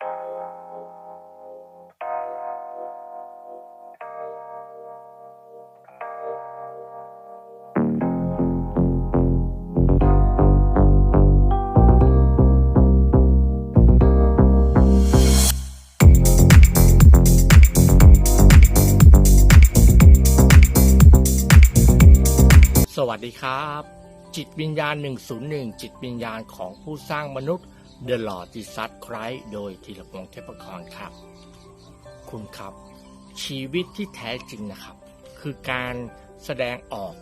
สวัสดีครับ จิตวิญญาณ 101 จิตวิญญาณของผู้สร้างมนุษย์ The Lord Jesus Christ โดยธีรพงษ์เทพกรครับ คุณครับ ชีวิตที่แท้จริงนะครับ คือการแสดงออก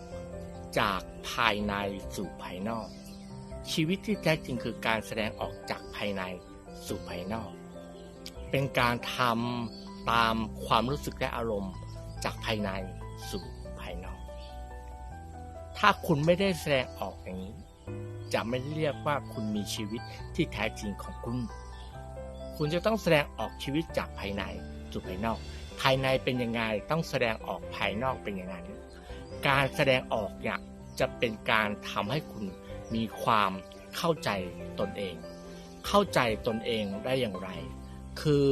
จากภายในสู่ภายนอก ชีวิตที่แท้จริงคือการแสดงออกจากภายในสู่ภายนอก เป็นการทำตามความรู้สึกและอารมณ์จากภายในสู่ภายนอก ถ้าคุณไม่ได้แสดงออกอย่างนี้ จะไม่เรียกว่าคุณมีชีวิตที่แท้จริงของคุณ คุณจะต้องแสดงออกชีวิตจากภายในสู่ภายนอก ภายในเป็นยังไงต้องแสดงออกภายนอกเป็นอย่างนั้น การแสดงออกเนี่ยจะเป็นการทำให้คุณมีความเข้าใจตนเอง เข้าใจตนเองได้อย่างไร คือ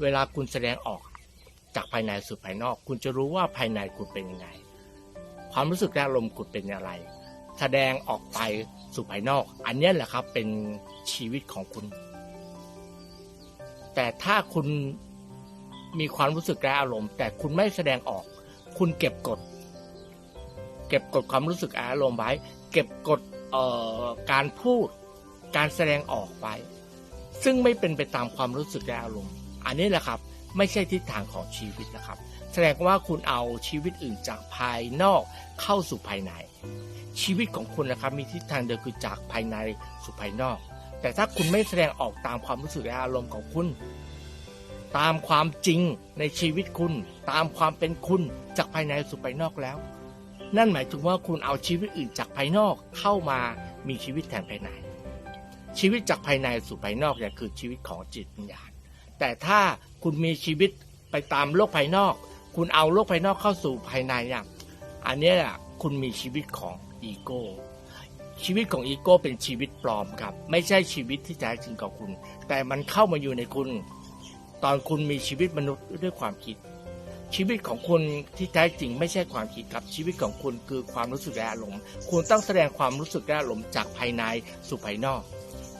เวลาคุณแสดงออกจากภายในสู่ภายนอก คุณจะรู้ว่าภายในคุณเป็นยังไง ความรู้สึกและอารมณ์คุณเป็นอย่างไร แสดงออกไปสู่ภายนอก อันนี้แหละครับเป็นชีวิตของคุณ แต่ถ้าคุณมีความรู้สึกและอารมณ์ แต่คุณไม่แสดงออก คุณเก็บกด เก็บกดความรู้สึกและอารมณ์ไว้ เก็บกดเอ่อการพูด การแสดงออกไว้ ซึ่งไม่เป็นไปตามความรู้สึกและอารมณ์ อันนี้แหละครับ ไม่ใช่ทิศทางของชีวิตนะครับ แสดงว่าคุณเอาชีวิตอื่นจากภายนอกเข้าสู่ภายใน ชีวิตของคุณนะครับมีทิศทางเดียวคือจากภายในสู่ภายนอก แต่ถ้าคุณไม่แสดงออกตามความรู้สึกและอารมณ์ของคุณ ตามความจริงในชีวิตคุณ ตามความเป็นคุณจากภายในสู่ภายนอกแล้ว นั่นหมายถึงว่าคุณเอาชีวิตอื่นจากภายนอกเข้ามามีชีวิตแทนภายใน ชีวิตจากภายในสู่ภายนอกเนี่ยคือชีวิตของจิตวิญญาณแต่ถ้าคุณมีชีวิตไปตามโลกภายนอก คุณเอาโลกภายนอกเข้าสู่ภายในเนี่ยอันนี้ยคุณมีชีวิตของอีโก้ชีวิตของอีโก้เป็นชีวิตปลอมครับ ไม่ใช่ชีวิตที่แท้จริงของคุณ แต่มันเข้ามาอยู่ในคุณ ตอนคุณมีชีวิตมนุษย์ด้วยความคิด ชีวิตของคุณที่แท้จริงไม่ใช่ความคิดครับชีวิตของคุณคือความรู้สึกและอารมณ์คุณต้องแสดงความรู้สึกและอารมณ์จากภายในสู่ภายนอก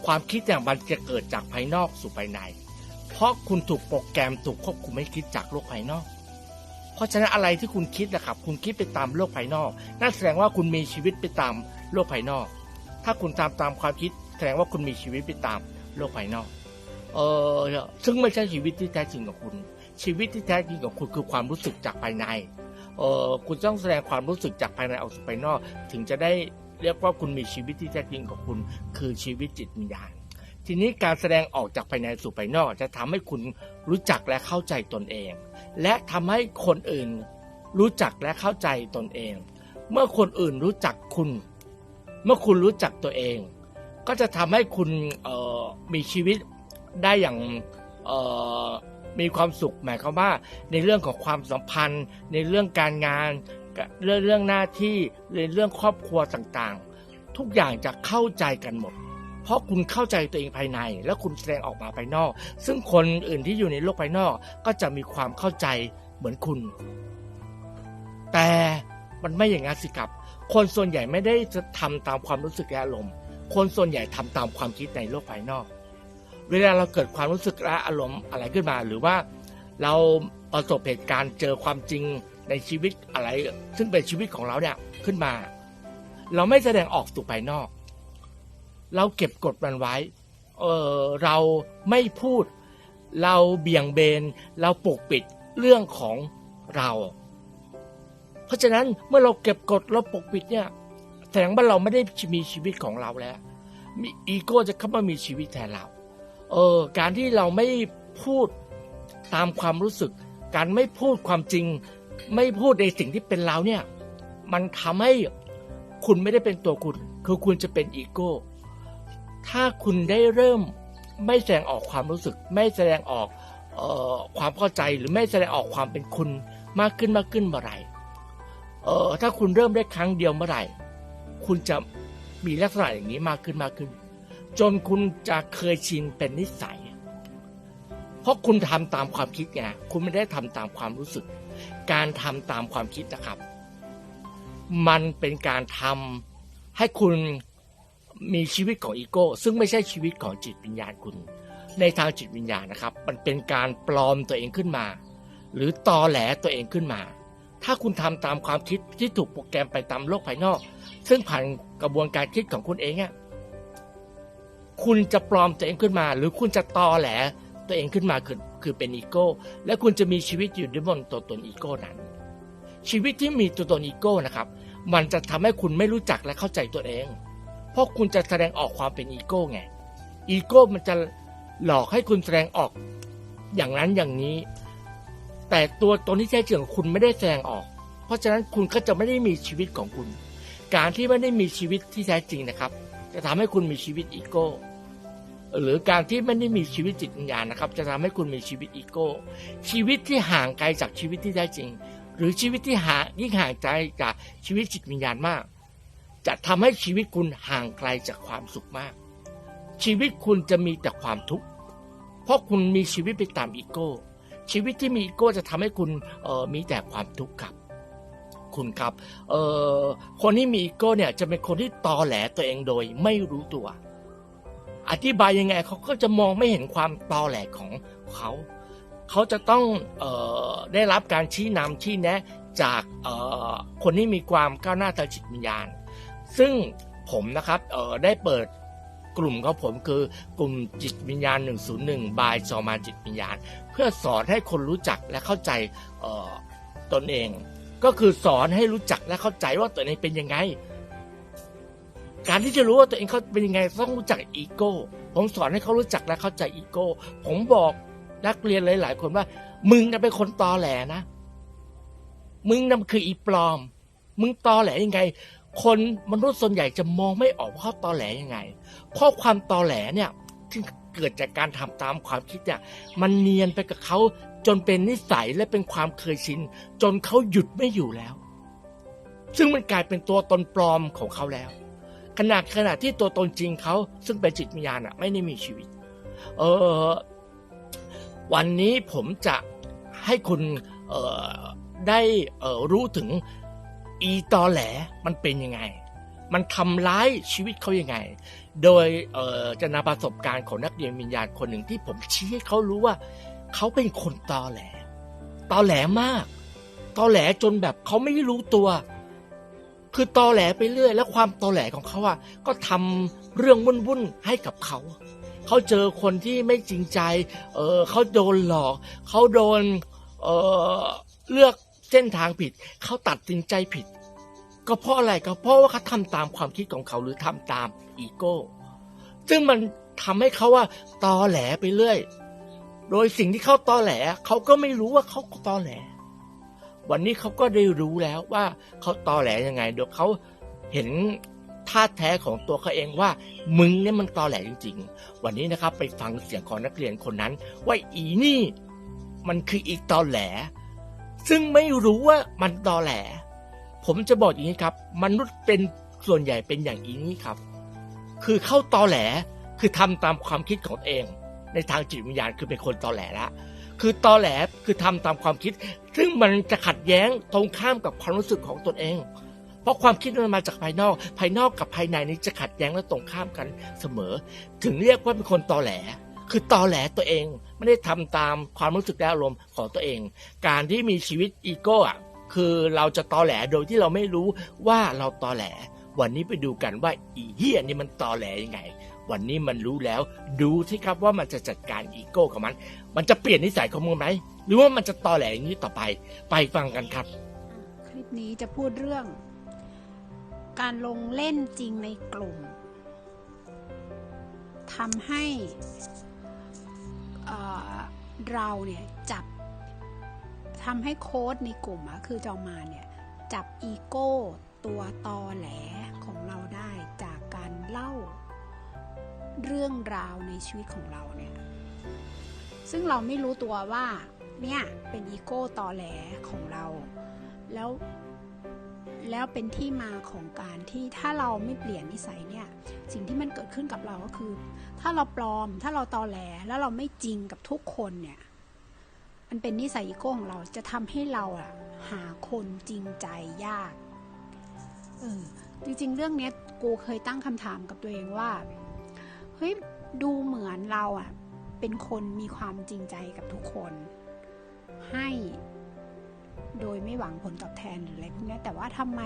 ความคิดอย่างมันจะเกิดจากภายนอกสู่ภายใน เพราะคุณถูกโปรแกรมถูกควบคุมให้คิดจากโลกภายนอก เพราะฉะนั้นอะไรที่คุณคิดนะครับ คุณคิดไปตามโลกภายนอก นั่นแสดงว่าคุณมีชีวิตไปตามโลกภายนอก ถ้าคุณตามตามความคิด แสดงว่าคุณมีชีวิตไปตามโลกภายนอก เออซึ่งไม่ใช่ชีวิตที่แท้จริงของคุณ ชีวิตที่แท้จริงของคุณคือความรู้สึกจากภายใน เออคุณต้องแสดงความรู้สึกจากภายในออกสู่ภายนอก ถึงจะได้เรียกว่าคุณมีชีวิตที่แท้จริงของคุณ คือชีวิตจิตวิญญาณ ทีนี้การแสดงออกจากภายในสู่ภายนอก จะทำให้คุณรู้จักและเข้าใจตนเอง และทำให้คนอื่นรู้จักและเข้าใจตนเอง เมื่อคนอื่นรู้จักคุณ เมื่อคุณรู้จักตัวเอง ก็จะทำให้คุณออมีชีวิตได้อย่างออมีความสุขหมายความว่าในเรื่องของความสัมพันธ์ ในเรื่องการงาน เรื่องเรื่องหน้าที่ในเรื่องครอบครัวต่างๆ ทุกอย่างจะเข้าใจกันหมด เพราะคุณเข้าใจตัวเองภายใน และคุณแสดงออกมาภายนอก ซึ่งคนอื่นที่อยู่ในโลกภายนอกก็จะมีความเข้าใจเหมือนคุณ แต่มันไม่อย่างนั้นสิครับ คนส่วนใหญ่ไม่ได้จะทำตามความรู้สึกและอารมณ์ คนส่วนใหญ่ทำตามความคิดในโลกภายนอก เวลาเราเกิดความรู้สึกและอารมณ์อะไรขึ้นมา หรือว่าเราประสบเหตุการณ์เจอความจริงในชีวิตอะไร ซึ่งเป็นชีวิตของเราเนี่ยขึ้นมา เราไม่แสดงออกสู่ภายนอก เราเก็บกดมันไว้ เออเราไม่พูด เราเบี่ยงเบน เราปกปิดเรื่องของเรา เพราะฉะนั้นเมื่อเราเก็บกดเราปกปิดเนี่ยแสดงว่าเราไม่ได้มีชีวิตของเราแล้ว มีอีโก้จะเข้ามามีชีวิตแทนเรา เออการที่เราไม่พูดตามความรู้สึก การไม่พูดความจริง ไม่พูดในสิ่งที่เป็นเราเนี่ย มันทำให้คุณไม่ได้เป็นตัวคุณ คือคุณจะเป็นอีโก้ ถ้าคุณได้เริ่มไม่แสดงออกความรู้สึก ไม่แสดงออกออความเข้าใจหรือไม่แสดงออกความเป็นคุณมากขึ้นมากขึ้นเมื่อไหร่เออถ้าคุณเริ่มได้ครั้งเดียวเมื่อไหร่ คุณจะมีลักษณะอย่างนี้มากขึ้นมากขึ้น จนคุณจะเคยชินเป็นนิสัย เพราะคุณทำตามความคิดไงคุณไม่ได้ทำตามความรู้สึก การทำตามความคิดนะครับ มันเป็นการทำให้คุณ มีชีวิตของอีโก้ ซึ่งไม่ใช่ชีวิตของจิตวิญญาณคุณ ในทางจิตวิญญาณนะครับ มันเป็นการปลอมตัวเองขึ้นมา หรือตอแหลตัวเองขึ้นมา ถ้าคุณทำตามความคิดที่ถูกโปรแกรมไปตามโลกภายนอก ซึ่งผ่านกระบวนการคิดของคุณเองอะคุณจะปลอมตัวเองขึ้นมา หรือคุณจะตอแหลตัวเองขึ้นมาคือคือเป็นอีโก้ และคุณจะมีชีวิตอยู่ด้วยบนตัวตนอีโก้นั้น ชีวิตที่มีตัวตนอีโก้นะครับ มันจะทำให้คุณไม่รู้จักและเข้าใจตัวเอง เพราะคุณจะแสดงออกความเป็นอีโก้ไง อีโก้มันจะหลอกให้คุณแสดงออกอย่างนั้นอย่างนี้ แต่ตัวตนที่แท้จริงของคุณไม่ได้แสดงออก เพราะฉะนั้นคุณก็จะไม่ได้มีชีวิตของคุณ การที่ไม่ได้มีชีวิตที่แท้จริงนะครับ จะทำให้คุณมีชีวิตอีโก้หรือการที่ไม่ได้มีชีวิตจิตวิญญาณนะครับ จะทำให้คุณมีชีวิตอีโก้ ชีวิตที่ห่างไกลจากชีวิตที่แท้จริง หรือชีวิตที่ห่างยิ่งห่างไกลจากชีวิตจิตวิญญาณมาก จะทำให้ชีวิตคุณห่างไกลจากความสุขมาก ชีวิตคุณจะมีแต่ความทุกข์ เพราะคุณมีชีวิตไปตามอีโก้ ชีวิตที่มีอีโก้จะทำให้คุณเออมีแต่ความทุกข์ครับคุณครับเอ่อคนที่มีอีโก้เนี่ยจะเป็นคนที่ตอแหลตัวเองโดยไม่รู้ตัว อธิบายยังไงเขาก็จะมองไม่เห็นความตอแหลของเขา เขาจะต้องเออได้รับการชี้นำชี้แนะจากเอ่อคนที่มีความก้าวหน้าทางจิตวิญญาณ ซึ่งผมนะครับเออได้เปิดกลุ่มของผมคือกลุ่มจิตวิญญาณ 101 บายจอมาจิตวิญญาณ เพื่อสอนให้คนรู้จักและเข้าใจเออตนเอง ก็คือสอนให้รู้จักและเข้าใจว่าตัวเองเป็นยังไง การที่จะรู้ว่าตัวเองเขาเป็นยังไงต้องรู้จักอีโก้ผมสอนให้เขารู้จักและเข้าใจอีโก้ผมบอกนักเรียนหลาย ๆ คนว่า มึงน่ะเป็นคนตอแหลนะ มึงนั่นคืออีปลอม มึงตอแหลยังไง คนมนุษย์ส่วนใหญ่จะมองไม่ออกว่าเขาตอแหลยังไง เพราะความตอแหลเนี่ยที่เกิดจากการทำตามความคิดเนี่ยมันเนียนไปกับเขาจนเป็นนิสัยและเป็นความเคยชิน จนเขาหยุดไม่อยู่แล้ว ซึ่งมันกลายเป็นตัวตนปลอมของเขาแล้ว ขณะขณะที่ตัวตนจริงเขาซึ่งเป็นจิตวิญญาณอะไม่ได้มีชีวิต เออวันนี้ผมจะให้คุณเออได้เออรู้ถึง อีตอแหลมันเป็นยังไง มันทำร้ายชีวิตเขายังไง โดยเออจะนำประสบการณ์ของนักเรียนวิญญาณคนหนึ่งที่ผมชี้ให้เขารู้ว่าเขาเป็นคนตอแหล ตอแหลมาก ตอแหลจนแบบเขาไม่รู้ตัว คือตอแหลไปเรื่อย แล้วความตอแหลของเขาอะก็ทำเรื่องวุ่นๆให้กับเขาเขาเจอคนที่ไม่จริงใจ เออเขาโดนหลอก เขาโดน เออเลือก เส้นทางผิด เขาตัดสินใจผิด ก็เพราะอะไรก็เพราะว่าเขาทำตามความคิดของเขาหรือทำตามอีโก้ ซึ่งมันทำให้เขาว่าตอแหลไปเรื่อย โดยสิ่งที่เขาตอแหลเขาก็ไม่รู้ว่าเขาตอแหล วันนี้เขาก็ได้รู้แล้วว่าเขาตอแหลยังไงโดยเขาเห็นท่าแท้ของตัวเขาเองว่า มึงเนี่ยมันตอแหลจริง ๆ วันนี้นะครับไปฟังเสียงของนักเรียนคนนั้น ว่าอีนี่ มันคืออีตอแหล ซึ่งไม่รู้ว่ามันตอแหล ผมจะบอกอย่างนี้ครับ มนุษย์เป็นส่วนใหญ่เป็นอย่างนี้ครับ คือเข้าตอแหลคือทำตามความคิดของตัวเอง ในทางจิตวิญญาณคือเป็นคนตอแหลละคือตอแหลคือทำตามความคิด ซึ่งมันจะขัดแย้งตรงข้ามกับความรู้สึกของตนเอง เพราะความคิดมันมาจากภายนอก ภายนอกกับภายในนี้จะขัดแย้งและตรงข้ามกันเสมอ ถึงเรียกว่าเป็นคนตอแหล คือตอแหลตัวเอง ไม่ได้ทำตามความรู้สึกและอารมณ์ของตัวเอง การที่มีชีวิตอีโก้อะคือเราจะตอแหลโดยที่เราไม่รู้ว่าเราตอแหล วันนี้ไปดูกันว่าอีเฮียนี่มันตอแหลยังไง วันนี้มันรู้แล้ว ดูที่ครับว่ามันจะจัดการอีโก้ของมัน มันจะเปลี่ยนนิสัยของมึงไหมหรือว่ามันจะตอแหลอย่างนี้ต่อไป ไปฟังกันครับ คลิปนี้จะพูดเรื่อง การลงเล่นจริงในกลุ่มทำให้ เเราเนี่ยจับทำให้โค้ดในกลุ่มอะคือจอมาเนี่ยจับอีโก้ตัวตอแหลของเราได้จากการเล่าเรื่องราวในชีวิตของเราเนี่ย ซึ่งเราไม่รู้ตัวว่าเนี่ยเป็นอีโก้ตอแหลของเรา แล้ว แล้วเป็นที่มาของการที่ถ้าเราไม่เปลี่ยนนิสัยเนี่ยสิ่งที่มันเกิดขึ้นกับเราก็คือ ถ้าเราปลอม ถ้าเราตอแหลแล้วเราไม่จริงกับทุกคนเนี่ยมันเป็นนิสัยอีโก้ของเราจะทำให้เราอะหาคนจริงใจยากเออจริงๆ เรื่องเนี้ยกูเคยตั้งคำถามกับตัวเองว่าเฮ้ยดูเหมือนเราอะเป็นคนมีความจริงใจกับทุกคน ให้ โดยไม่หวังผลตอบแทนหรืออะไรพวกนี้แต่ว่าทำไม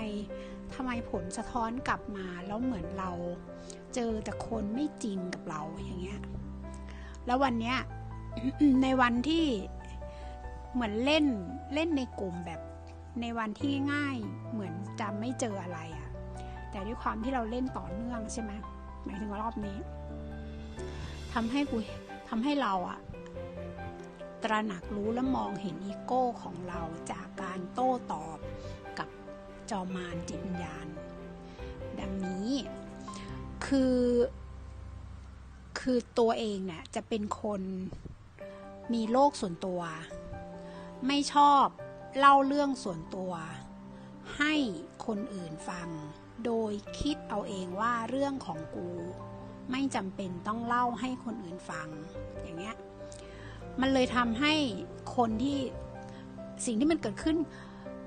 ทำไมผลสะท้อนกลับมาแล้วเหมือนเราเจอแต่คนไม่จริงกับเราอย่างเงี้ยแล้ววันเนี้ยในวันที่เหมือนเล่นเล่นในกลุ่มแบบในวันที่ง่ายเหมือนจะไม่เจออะไรอะแต่ด้วยความที่เราเล่นต่อเนื่องใช่ไหมหมายถึงรอบนี้ทำให้กูทำให้เราอะตระหนักรู้และมองเห็นอีโก้ของเราจาก การโต้ตอบกับจอมารจิตวิญญาณ ดังนี้คือคือตัวเองเนี่ยจะเป็นคนมีโลกส่วนตัว ไม่ชอบเล่าเรื่องส่วนตัว ให้คนอื่นฟัง โดยคิดเอาเองว่าเรื่องของกู ไม่จำเป็นต้องเล่าให้คนอื่นฟัง อย่างเงี้ยมันเลยทำให้คนที่ สิ่งที่มันเกิดขึ้น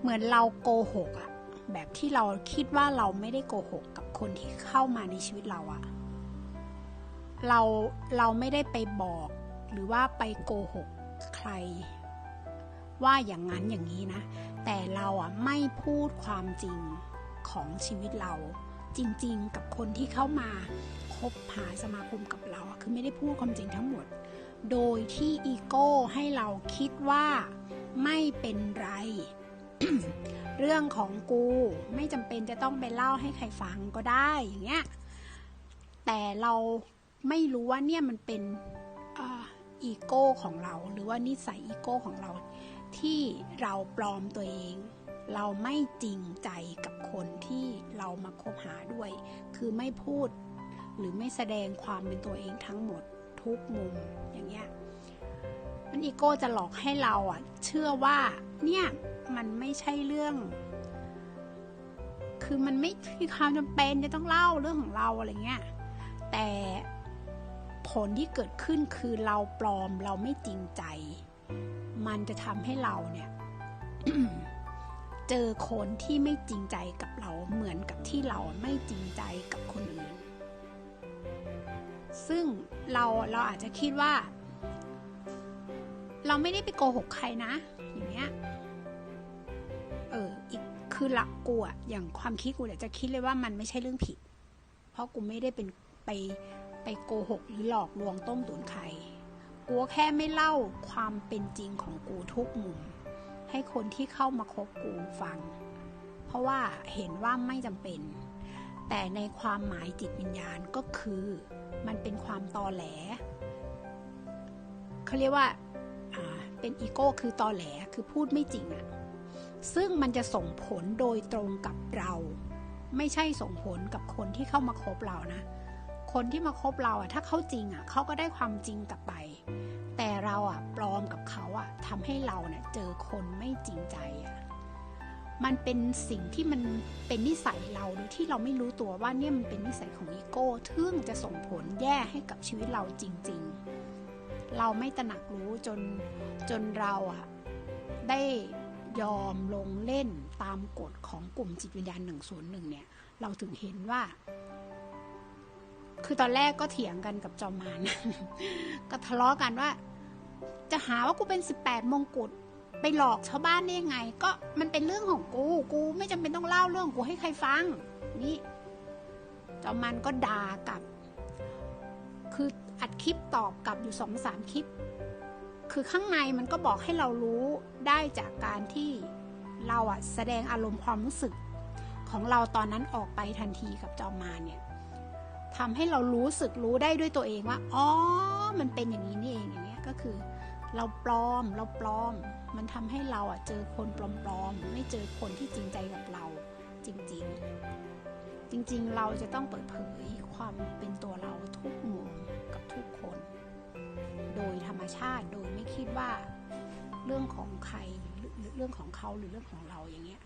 เหมือนเราโกหกอะแบบที่เราคิดว่าเราไม่ได้โกหกกับคนที่เข้ามาในชีวิตเราอะเราเราไม่ได้ไปบอกหรือว่าไปโกหกใคร ว่าอย่างนั้นอย่างนี้นะ แต่เราอะไม่พูดความจริงของชีวิตเรา จริง ๆ กับคนที่เข้ามาคบหาสมาคมกับเรา คือไม่ได้พูดความจริงทั้งหมด โดยที่อีโก้ให้เราคิดว่า ไม่เป็นไร เรื่องของกูไม่จำเป็นจะต้องไปเล่าให้ใครฟังก็ได้อย่างเงี้ย แต่เราไม่รู้ว่าเนี่ยมันเป็นอาอีโก้ของเรา หรือว่านิสัยอีโก้ของเรา ที่เราปลอมตัวเอง เราไม่จริงใจกับคนที่เรามาคบหาด้วย คือไม่พูดหรือไม่แสดงความเป็นตัวเองทั้งหมดทุกมุมอย่างเงี้ย มันอีโก้จะหลอกให้เราอะเชื่อว่าเนี่ยมันไม่ใช่เรื่อง คือมันไม่มีความจำเป็นจะต้องเล่าเรื่องของเราอะไรเงี้ย แต่ผลที่เกิดขึ้นคือเราปลอมเราไม่จริงใจ มันจะทำให้เราเนี่ยเจอคนที่ไม่จริงใจกับเราเหมือนกับที่เราไม่จริงใจกับคนอื่น ซึ่งเราเราอาจจะคิดว่า เราไม่ได้ไปโกหกใครนะ อย่างเงี้ย เออ อีกคือหลักกูอะอย่างความคิดกูเนี่ยจะคิดเลยว่ามันไม่ใช่เรื่องผิด เพราะกูไม่ได้เป็นไปไปโกหกหรือหลอกลวงต้มตุ๋นใคร กูแค่ไม่เล่าความเป็นจริงของกูทุกมุม ให้คนที่เข้ามาคบกูฟัง เพราะว่าเห็นว่าไม่จำเป็น แต่ในความหมายจิตวิญญาณก็คือ มันเป็นความตอแหลเขาเรียกว่าอ่า เป็นอีโก้คือตอแหลคือพูดไม่จริงอะซึ่งมันจะส่งผลโดยตรงกับเรา ไม่ใช่ส่งผลกับคนที่เข้ามาคบเรานะ คนที่มาคบเราอะถ้าเขาจริงอะเขาก็ได้ความจริงกลับไป แต่เราอะปลอมกับเขาอะทำให้เราเนี่ยเจอคนไม่จริงใจอะมันเป็นสิ่งที่มันเป็นนิสัยเราโดยที่เราไม่รู้ตัวว่าเนี่ยมันเป็นนิสัยของอีโก้ซึ่งจะส่งผลแย่ให้กับชีวิตเราจริง ๆ เราไม่ตระหนักรู้จนจนเราอะได้ยอมลงเล่นตามกฎของกลุ่มจิตวิญญาณ101เนี่ย เราถึงเห็นว่า คือตอนแรกก็เถียงกันกับจอมมารก็ทะเลาะกันว่า จะหาว่ากูเป็น18มงกุฎไปหลอกชาวบ้านได้ยังไง ก็มันเป็นเรื่องของกู กูไม่จำเป็นต้องเล่าเรื่องกูให้ใครฟัง นี่จอมมันก็ด่ากลับ อัดคลิปตอบกลับอยู่สองสามคลิป คือข้างในมันก็บอกให้เรารู้ได้จากการที่เราอะแสดงอารมณ์ความรู้สึกของเราตอนนั้นออกไปทันทีกับจอมมารเนี่ยทำให้เรารู้สึกรู้ได้ด้วยตัวเองว่าอ๋อมันเป็นอย่างนี้นี่เองอย่างเงี้ยก็คือ เราปลอมเราปลอม มันทำให้เราอะเจอคนปลอมๆไม่เจอคนที่จริงใจกับเราจริง ๆ จริง ๆ เราจะต้องเปิดเผยความเป็นตัวเรา โดยธรรมชาติโดยไม่คิดว่าเรื่องของใครหรือเรื่องของเขาหรือเรื่องของเราอย่างเงี้ย